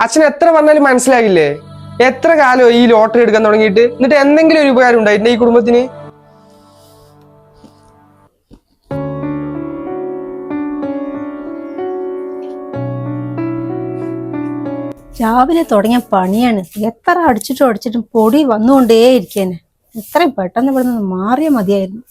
അച്ഛൻ എത്ര പറഞ്ഞാലും മനസ്സിലാകില്ലേ എത്ര കാലം ഈ ലോട്ടറി എടുക്കാൻ തുടങ്ങിയിട്ട്? എന്നിട്ട് എന്തെങ്കിലും ഒരു ഉപകാരം ഉണ്ടായിട്ടുണ്ട് ഈ കുടുംബത്തിന്? രാവിലെ തുടങ്ങിയ പണിയാണ്. എത്ര അടിച്ചിട്ടും അടിച്ചിട്ടും പൊടി വന്നുകൊണ്ടേ ഇരിക്കേനെ എത്രയും പെട്ടെന്ന് ഇവിടെ നിന്ന് മാറിയ മതിയായിരുന്നു.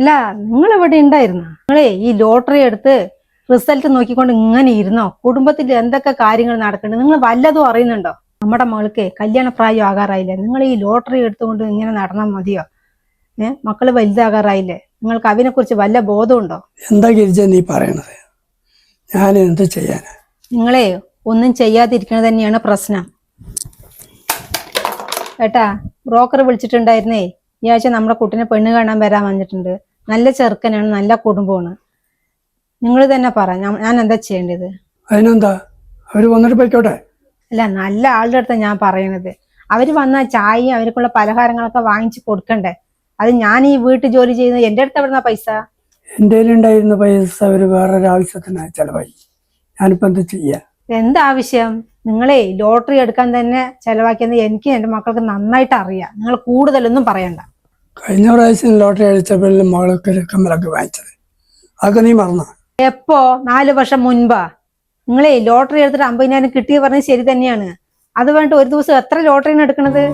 അല്ല നിങ്ങൾ ഇവിടെ ഉണ്ടായിരുന്ന? നിങ്ങളെ ഈ ലോട്ടറി എടുത്ത് റിസൾട്ട് നോക്കിക്കൊണ്ട് ഇങ്ങനെ ഇരുന്നോ? കുടുംബത്തിൽ എന്തൊക്കെ കാര്യങ്ങൾ നടക്കുന്നുണ്ട്? നിങ്ങൾ വല്ലതും അറിയുന്നുണ്ടോ? നമ്മുടെ മകൾക്ക് കല്യാണ പ്രായം ആകാറായില്ലേ? നിങ്ങൾ ഈ ലോട്ടറി എടുത്തുകൊണ്ട് ഇങ്ങനെ നടന്നാൽ മതിയോ? ഏഹ് മക്കൾ വലുതാകാറായില്ലേ? നിങ്ങൾക്ക് അതിനെക്കുറിച്ച് വല്ല ബോധമുണ്ടോ? എന്താ ഗിരിജ നീ പറയണത്? ഞാൻ എന്ത് ചെയ്യാന്? നിങ്ങളെ ഒന്നും ചെയ്യാതിരിക്കണത് തന്നെയാണ് പ്രശ്നം. ഏട്ടാ ബ്രോക്കർ വിളിച്ചിട്ടുണ്ടായിരുന്നേ. ഈ ആഴ്ച നമ്മുടെ കുട്ടിനെ പെണ്ണ് കാണാൻ വരാൻ വന്നിട്ടുണ്ട്. നല്ല ചെറുക്കനാണ് നല്ല കുടുംബമാണ്. നിങ്ങൾ തന്നെ പറ ഞാൻ എന്താ ചെയ്യേണ്ടത്? അതിനെന്താ? അവർ വന്നിട്ട് പോയിക്കോട്ടെ. അല്ല നല്ല ആളുടെ അടുത്ത് ഞാൻ പറയണത്. അവർ വന്ന ചായയും അവർക്കുള്ള പലഹാരങ്ങളൊക്കെ വാങ്ങിച്ചു കൊടുക്കണ്ടേ? അത് ഞാൻ ഈ വീട്ടിൽ ജോലി ചെയ്യുന്നത് എന്റെ അടുത്ത് എവിടുന്ന പൈസ? എന്റെ ഉണ്ടായിരുന്ന പൈസ അവർ വേറൊരു ആവശ്യത്തിന് ചെലവായി. ഞാനിപ്പോ എന്താ ചെയ്യാ? എന്താവശ്യം നിങ്ങളെ ലോട്ടറി എടുക്കാൻ തന്നെ ചെലവാക്കിയെന്ന് എനിക്ക് എന്റെ മക്കൾക്ക് നന്നായിട്ട് അറിയാം. നിങ്ങൾ കൂടുതലൊന്നും പറയണ്ട. കഴിഞ്ഞ പ്രാവശ്യം ലോട്ടറി അടിച്ചപ്പോഴും മകളൊക്കെ ഒരു കമ്മലൊക്കെ വാങ്ങിച്ചത്? അതൊക്കെ നീ മറന്ന? എപ്പോ? നാല് വർഷം മുൻപാ. നിങ്ങളെ ലോട്ടറി എടുത്തിട്ട് അമ്പതിനായിരം കിട്ടിയ പറഞ്ഞത് ശരി തന്നെയാണ്. അത് വേണ്ട ഒരു ദിവസം എത്ര ലോട്ടറിയാണ് എടുക്കണത്?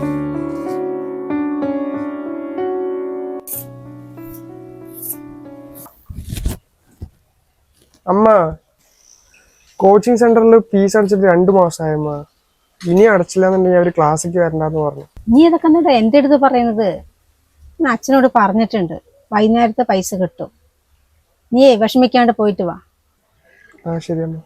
അമ്മ കോച്ചിങ് സെന്ററിൽ ഫീസ് അടച്ചിട്ട് രണ്ടു മാസമായമ്മ ഇനി അടച്ചില്ല എന്നുണ്ടെങ്കിൽ അവർ ക്ലാസ്സിക്ക് വരണ്ടെന്ന് പറഞ്ഞു. നീ ഇതൊക്കെ എന്നിട്ട് എന്റെ അടുത്ത് പറയുന്നത്? ഞാൻ അച്ഛനോട് പറഞ്ഞിട്ടുണ്ട് വൈകുന്നേരത്തെ പൈസ കിട്ടും. നീയേ വിഷമിക്കാണ്ട് പോയിട്ട് വാ. ആ ശരി അമ്മ.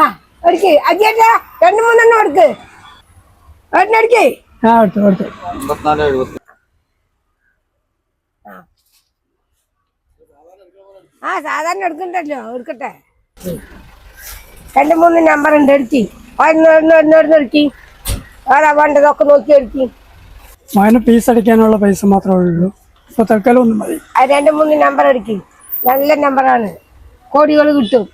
ആ എടുക്ക്. അജിയേട്ടാ രണ്ട് മൂന്നെണ്ണം എടുക്ക്. ഒരെണ്ണം എടുക്ക്. ആ. ആ സാധാരണ എടുക്കണ്ടല്ലോ എടുക്കട്ടെ. രണ്ട് മൂന്ന് നമ്പർ ഉണ്ട് എടുക്കി. ഒന്ന് ഒന്ന് ഒന്ന് ഒന്ന് എടുക്കി. വേണ്ടതൊക്കെ നോക്കി എടുക്കി. മകന് ഫീസ് അടിക്കാനുള്ള പൈസ മാത്രമേ ഉള്ളൂ. തൽക്കാലം ഒന്നും മതി. ആ രണ്ട് മൂന്ന് നമ്പർ എടുക്കി. നല്ല നമ്പറാണ് കോടികൾ കിട്ടും.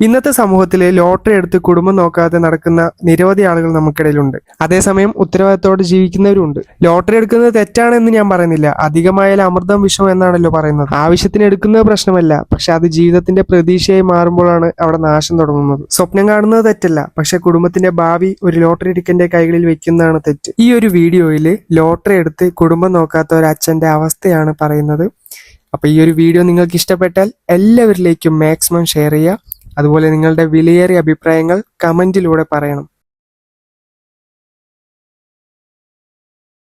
ഇന്നത്തെ സമൂഹത്തിലെ ലോട്ടറി എടുത്ത് കുടുംബം നോക്കാതെ നടക്കുന്ന നിരവധി ആളുകൾ നമുക്കിടയിലുണ്ട്. അതേസമയം ഉത്തരവാദിത്തോടെ ജീവിക്കുന്നവരുണ്ട് ലോട്ടറി എടുക്കുന്നത് തെറ്റാണെന്ന് ഞാൻ പറയുന്നില്ല. അധികമായാൽ അമൃതം വിഷം എന്നാണല്ലോ പറയുന്നത്. ആവശ്യത്തിന് എടുക്കുന്നത് പ്രശ്നമല്ല. പക്ഷെ അത് ജീവിതത്തിന്റെ പ്രതീക്ഷയായി മാറുമ്പോഴാണ് അവിടെ നാശം തുടങ്ങുന്നത്. സ്വപ്നം കാണുന്നത് തെറ്റല്ല. പക്ഷെ കുടുംബത്തിന്റെ ഭാവി ഒരു ലോട്ടറി ടിക്കറ്റിന്റെ കൈകളിൽ വെക്കുന്നതാണ് തെറ്റ്. ഈ ഒരു വീഡിയോയിൽ ലോട്ടറി എടുത്ത് കുടുംബം നോക്കാത്ത ഒരു അച്ഛന്റെ അവസ്ഥയാണ് പറയുന്നത്. അപ്പൊ ഈ ഒരു വീഡിയോ നിങ്ങൾക്ക് ഇഷ്ടപ്പെട്ടാൽ എല്ലാവരിലേക്കും മാക്സിമം ഷെയർ ചെയ്യുക. അതുപോലെ നിങ്ങളുടെ വിലയേറിയ അഭിപ്രായങ്ങൾ കമന്റിലൂടെ പറയണം.